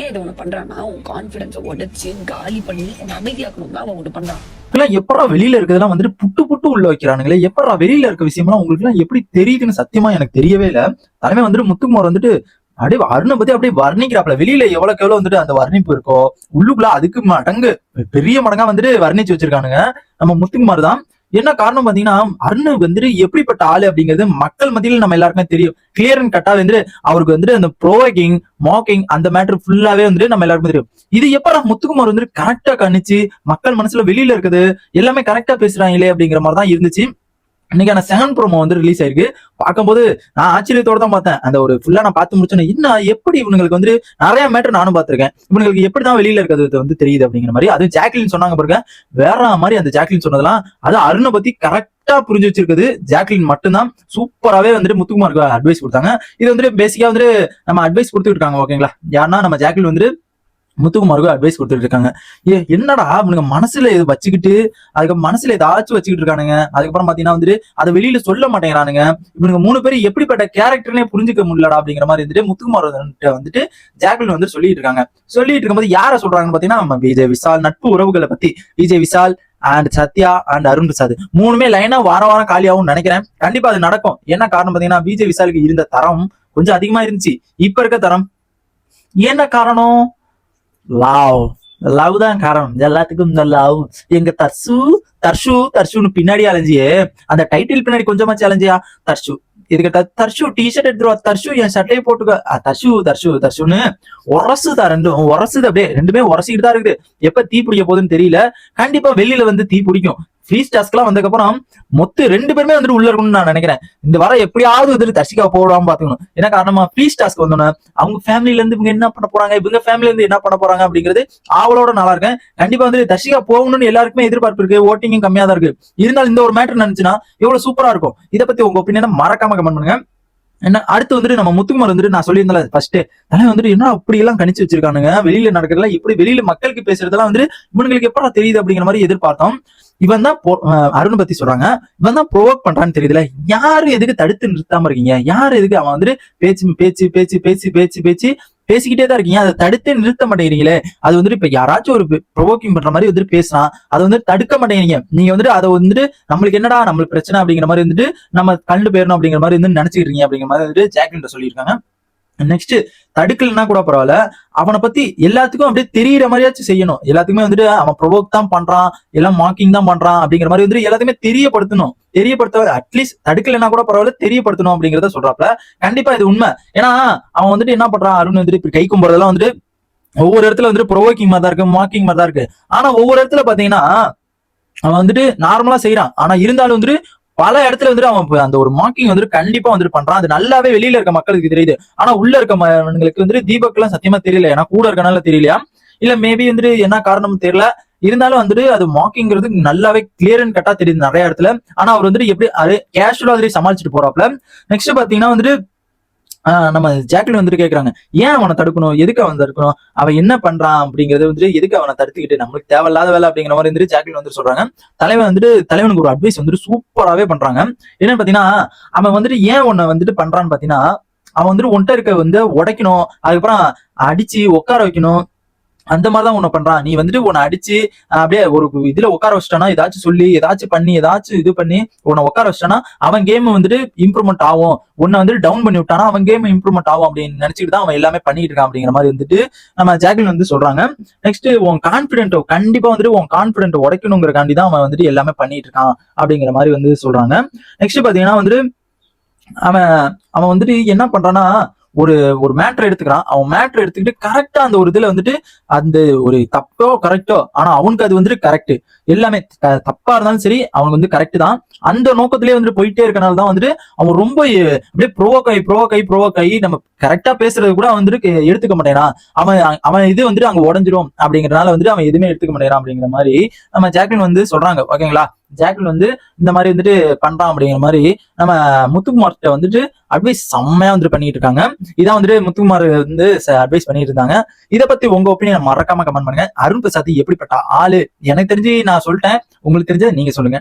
ஏன் இதை ஒன்று பண்றான்னா உன் கான்ஃபிடன்ஸை உடச்சி காலி பண்ணி உன்னை அமைதியாக்கணும் அவன் ஒன்று பண்றான். இதெல்லாம் எப்படா வெளியில இருக்கிறதெல்லாம் வந்துட்டு புட்டு புட்டு உள்ள வைக்கிறானுங்களே எப்படா வெளியில இருக்க விஷயம்லாம் உங்களுக்கு எல்லாம் எப்படி தெரியுதுன்னு சத்தியமா எனக்கு தெரியவே இல்லை. தலைமை வந்துட்டு முத்துக்குமார் வந்துட்டு அப்படியே அருணை பத்தி அப்படியே வர்ணிக்கிறாப்ல வெளியில எவ்வளவுக்கு எவ்வளவு வந்துட்டு அந்த வர்ணிப்பு இருக்கோ உள்ளுக்குள்ள அதுக்கு மடங்கு பெரிய மடங்கா வந்துட்டு வர்ணிச்சு வச்சிருக்கானுங்க. நம்ம முத்துக்குமார் தான். என்ன காரணம் பாத்தீங்கன்னா அருண் வந்துட்டு எப்படிப்பட்ட ஆளு அப்படிங்கிறது மக்கள் மத்தியில நம்ம எல்லாருக்குமே தெரியும். கிளியர் அண்ட் கட்டா வந்துட்டு அவருக்கு வந்துட்டு அந்த ப்ரோவகிங் மாக்கிங் அந்த மேட்டர் ஃபுல்லாவே வந்துட்டு நம்ம எல்லாருக்குமே தெரியும். இது எப்படா முத்துக்குமார் வந்துட்டு கரெக்டா கணிச்சு மக்கள் மனசுல வெளியில இருக்குது எல்லாமே கரெக்டா பேசுறாங்களே அப்படிங்கிற மாதிரி தான் இருந்துச்சு. இன்னைக்கான செகண்ட் ப்ரோமோ வந்து ரிலீஸ் ஆயிருக்கு. பார்க்கும்போது நான் ஆச்சரியத்தோட தான் பார்த்தேன். அந்த ஒரு ஃபுல்லா நான் பார்த்து முடிச்சோன்னே என்ன எப்படி இவங்களுக்கு வந்து நிறைய மேட்டர் நானும் பார்த்திருக்கேன். இவங்களுக்கு எப்படி தான் வெளியில இருக்கிறது வந்து தெரியுது அப்படிங்கிற மாதிரி. அது ஜாக்லின் சொன்னாங்க பாருங்க. வேற மாதிரி அந்த ஜாக்லின் சொன்னதெல்லாம் அது அருணை பத்தி கரெக்டா புரிஞ்சு வச்சிருக்குது. ஜாக்லின் மட்டும்தான். சூப்பராகவே வந்துட்டு முத்துக்குமாருக்கு அட்வைஸ் கொடுத்தாங்க. இது வந்துட்டு பேசிக்கா வந்துட்டு நம்ம அட்வைஸ் கொடுத்துட்டு இருக்காங்க ஓகேங்களா யாருன்னா நம்ம ஜாக்லின் வந்துட்டு முத்துக்குமாருக்கும் அட்வைஸ் கொடுத்துட்டு இருக்காங்க ஏ என்னடா அவனுங்க மனசுல இது வச்சுக்கிட்டு அதுக்கு மனசுல ஏதாச்சும் வச்சுக்கிட்டு இருக்கானுங்க. அதுக்கப்புறம் பாத்தீங்கன்னா வந்துட்டு அதை வெளியில சொல்ல மாட்டேங்கிறானுங்க. இவனுங்க மூணு பேரும் எப்படிப்பட்ட கேரக்டர்னே புரிஞ்சுக்க முடியலடா அப்படிங்கிற மாதிரி இருந்துட்டு முத்துக்குமார் வந்துட்டு ஜாக்லின் வந்து சொல்லிட்டு இருக்காங்க. சொல்லிட்டு இருக்கும்போது யார சொல்றாங்கன்னு பாத்தீங்கன்னா நம்ம விஜய் விஷால் நட்பு உறவுகளை பத்தி. Vijay Vishal and Sathya and Arun Prasad. மூணுமே லைனா வாரம் வாரம் காலியாகும் நினைக்கிறேன். கண்டிப்பா அது நடக்கும். என்ன காரணம் பாத்தீங்கன்னா விஜய் விஷாலுக்கு இருந்த தரம் கொஞ்சம் அதிகமா இருந்துச்சு. இப்ப இருக்க தரம். என்ன காரணம்? லவ் லவ் தான் காரணம். எல்லாத்துக்கும் இந்த லவ் எங்க தர்சு தர்ஷு தர்ஷுன்னு பின்னாடி அலைஞ்சியே. அந்த டைட்டில் பின்னாடி கொஞ்சமா அலைஞ்சியா? தர்ஷு. இதுக்கிட்ட தர்ஷு டிஷர்ட் எடுத்துருவா தர்ஷு என் சட்டையை போட்டுக்க. தர்ஷு தர்ஷு தர்ஷுன்னு உரசுதா ரெண்டும். உரசுது அப்படியே ரெண்டுமே உரசிக்கிட்டு தான் இருக்குது. எப்ப தீ பிடிக்க போகுதுன்னு தெரியல. கண்டிப்பா வெளியில வந்து தீ பிடிக்கும். ஃப்ரீ டாஸ்க்லாம் வந்ததுக்கப்புறம் மொத்த ரெண்டு பேருமே வந்துட்டு உள்ள இருக்கணும்னு நான் நினைக்கிறேன். இந்த வாரம் எப்படியாவது வந்துட்டு தர்ஷிகா போடாம பாத்துக்கணும் ஏன்னா காரணமா ஃப்ரீ ஸ்டாஸ்க்கு வந்தோன்னே அவங்க ஃபேமிலில இருந்து இவங்க என்ன பண்ண போறாங்க இவங்க ஃபேமிலில இருந்து என்ன பண்ண போறாங்க அப்படிங்கிறது ஆவலோட நல்லா இருக்கேன். கண்டிப்பா வந்து தர்ஷிகா போகணும்னு எல்லாருக்குமே எதிர்பார்ப்பு இருக்கு ஓட்டிங்கும் கம்மியா தான் இருக்கு. இருந்தாலும் இந்த ஒரு மேட்டர் நினைச்சுன்னா எவ்வளவு சூப்பரா இருக்கும். இதை பத்தி உங்க ஒப்பீனியனை மறக்காம கமெண்ட் பண்ணுங்க. என்ன அடுத்து வந்துட்டு நம்ம முத்துக்குமார் வந்துட்டு நான் சொல்லியிருந்தேன் ஃபர்ஸ்ட் தலை வந்துட்டு என்ன அப்படி எல்லாம் கணிச்சு வச்சிருக்கானுங்க? வெளியில நடக்கிறதுலாம் இப்படி வெளியில மக்களுக்கு பேசுறதெல்லாம் வந்து இவனுங்களுக்கு எப்படா தெரியுது அப்படிங்கிற மாதிரி எதிர்பார்த்தோம். இவன் தான் அருண் பத்தி சொல்றாங்க. இவன் தான் ப்ரொவோக் பண்றான்னு தெரியுதுல யாரு எதுக்கு தடுத்து நிறுத்தாம இருக்கீங்க? யாரு எதுக்கு அவன் வந்துட்டு பேச்சு பேச்சு பேச்சு பேச்சு பேச்சு பேச்சு பேசிக்கிட்டே தான் இருக்கீங்க. அதை தடுத்து நிறுத்த மாட்டேங்கிறீங்களே. அது வந்துட்டு இப்ப யாராச்சும் ஒரு ப்ரொவோக்கிங் பண்ற மாதிரி வந்துட்டு பேசுறான். அதை வந்து தடுக்க மாட்டேங்கிறீங்க. நீங்க வந்துட்டு அதை வந்துட்டு நம்மளுக்கு என்னடா நம்மளுக்கு பிரச்சனை அப்படிங்கிற மாதிரி வந்துட்டு நம்ம கண்டு போயிடணும் அப்படிங்கிற மாதிரி வந்து நினைச்சுக்கிட்டு அப்படிங்கிற மாதிரி வந்துட்டு ஜாக்லின் சொல்லியிருக்காங்க. நெக்ஸ்ட் தடுக்கலன்னா கூட பரவாயில்ல. அவனை பத்தி எல்லாத்துக்கும் அப்படியே தெரியற மாதிரியாச்சும் செய்யணும். எல்லாத்துக்குமே வந்துட்டு அவன் ப்ரொவோக் தான் பண்றான். எல்லாம் மார்க்கிங் தான் பண்றான். அப்படிங்கிற மாதிரி வந்துட்டு எல்லாத்தையுமே தெரியப்படுத்தணும். தெரியப்படுத்த அட்லீஸ்ட் தடுக்கலைன்னா கூட பரவாயில்ல தெரியப்படுத்தணும் அப்படிங்கிறத சொல்றாப்ல. கண்டிப்பா இது உண்மை. ஏன்னா அவன் வந்துட்டு என்ன பண்றான் அருண் வந்துட்டு இப்படி கை கும்புறதெல்லாம் வந்துட்டு ஒவ்வொரு இடத்துல வந்துட்டு ப்ரொவோக்கிங் மாதிரி தான் இருக்கு மார்க்கிங் மாதிரி தான் இருக்கு. ஆனா ஒவ்வொரு இடத்துல பாத்தீங்கன்னா அவன் வந்துட்டு நார்மலா செய்யறான் ஆனா இருந்தாலும் வந்துட்டு பல இடத்துல வந்துட்டு அவன் அந்த ஒரு மார்க்கிங் வந்துட்டு கண்டிப்பா வந்துட்டு பண்றான். அது நல்லாவே வெளியில இருக்க மக்களுக்கு தெரியுது. ஆனா உள்ள இருக்க வந்து வந்துட்டு தீபக் எல்லாம் சத்தியமா தெரியல. ஏன்னா கூட இருக்கனால தெரியலையா? இல்ல மேபி வந்துட்டு என்ன காரணம் தெரியல. இருந்தாலும் வந்துட்டு அது மாக்கிங்கிறது நல்லாவே கிளியர் அண்ட் கட்டா தெரியுது நிறைய இடத்துல. ஆனா அவர் வந்துட்டு எப்படி அது கேஷுவலா அதுலயே சமாளிச்சுட்டு போறாப்ல நெக்ஸ்ட் பாத்தீங்கன்னா வந்துட்டு நம்ம ஜாக்லின் வந்துட்டு கேட்கறாங்க ஏன் அவனை தடுக்கணும்? எதுக்கு அவன் தடுக்கணும்? அவன் என்ன பண்றான்? அப்படிங்கறது வந்துட்டு எதுக்கு அவனை தடுத்துக்கிட்டு? நம்மளுக்கு தேவையில்லாத வேலை அப்படிங்கிற மாதிரி வந்துட்டு ஜாக்லின் வந்துட்டு சொல்றாங்க. தலைவன் வந்துட்டு தலைவனுக்கு ஒரு அட்வைஸ் வந்துட்டு சூப்பராகவே பண்றாங்க. என்னன்னு பாத்தீங்கன்னா அவன் வந்துட்டு ஏன் உன்னை வந்துட்டு பண்றான்னு பாத்தீங்கன்னா அவன் வந்துட்டு ஒன்ட்ட இருக்க வந்து உடைக்கணும் அதுக்கப்புறம் அடிச்சு உட்கார வைக்கணும் அந்த மாதிரிதான் உன்னை பண்றான். நீ வந்துட்டு உன்னை அடிச்சு அப்படியே ஒரு இதுல உட்கார வச்சிட்டானா ஏதாச்சும் சொல்லி ஏதாச்சும் பண்ணி ஏதாச்சும் இது பண்ணி உன்னை உட்கார வச்சிட்டானா அவன் கேம் வந்துட்டு இம்ப்ரூவ்மெண்ட் ஆகும். உன்னை வந்துட்டு டவுன் பண்ணி விட்டானா அவன் கேம் இம்ப்ரூவ்மெண்ட் ஆகும் அப்படின்னு நினைச்சிட்டு தான் அவன் எல்லாமே பண்ணிட்டு இருக்கான் அப்படிங்கிற மாதிரி வந்துட்டு நம்ம ஜாக்லின் வந்து சொல்றாங்க. நெக்ஸ்ட் உன் கான்பிடென்ட் கண்டிப்பா வந்துட்டு உன் கான்பிடென்ட் உடைக்கணுங்கிறக்காண்டி தான் அவன் வந்துட்டு எல்லாமே பண்ணிட்டு இருக்கான் அப்படிங்கிற மாதிரி வந்து சொல்றாங்க. நெக்ஸ்ட் பாத்தீங்கன்னா வந்துட்டு அவன் அவன் வந்துட்டு என்ன பண்றான்னா ஒரு ஒரு மேட்ரு எடுத்துக்கிறான். அவன் மேட்ரு எடுத்துக்கிட்டு கரெக்டா அந்த ஒரு இதுல வந்துட்டு அந்த ஒரு தப்போ கரெக்டோ ஆனா அவனுக்கு அது வந்துட்டு கரெக்ட் எல்லாமே தப்பா இருந்தாலும் சரி அவனுக்கு வந்து கரெக்ட் தான். அந்த நோக்கத்திலேயே வந்துட்டு போயிட்டே இருக்கனால தான் வந்துட்டு அவன் ரொம்ப அப்படியே ப்ரோவோக் ஆகி ப்ரோவோக் ஆகி ப்ரோவோக் ஆகி நம்ம கரெக்டா பேசுறது கூட அவன் வந்துட்டு எடுத்துக்க மாட்டேனா. அவன் அவன் இது வந்துட்டு அங்க உடஞ்சிரும் அப்படிங்கறதுனால வந்துட்டு அவன் எதுவுமே எடுத்துக்க மாட்டேறான் அப்படிங்கிற மாதிரி நம்ம ஜாக்லின் வந்து சொல்றாங்க. ஓகேங்களா? ஜாக்லின் வந்து இந்த மாதிரி வந்துட்டு பண்றான் அப்படிங்கிற மாதிரி நம்ம முத்துக்குமார்கிட்ட வந்துட்டு அட்வைஸ் செம்மையா வந்துட்டு பண்ணிட்டு இருக்காங்க இதான் வந்துட்டு முத்துக்குமார் வந்து அட்வைஸ் பண்ணிட்டு இருந்தாங்க இதை பத்தி உங்க ஒப்பீனியன் மறக்காம கமெண்ட் பண்ணுங்க. அருண் பிரசாத் எப்படிப்பட்ட ஆளு? எனக்கு தெரிஞ்சு நான் சொல்லிட்டேன். உங்களுக்கு தெரிஞ்சதை நீங்க சொல்லுங்க.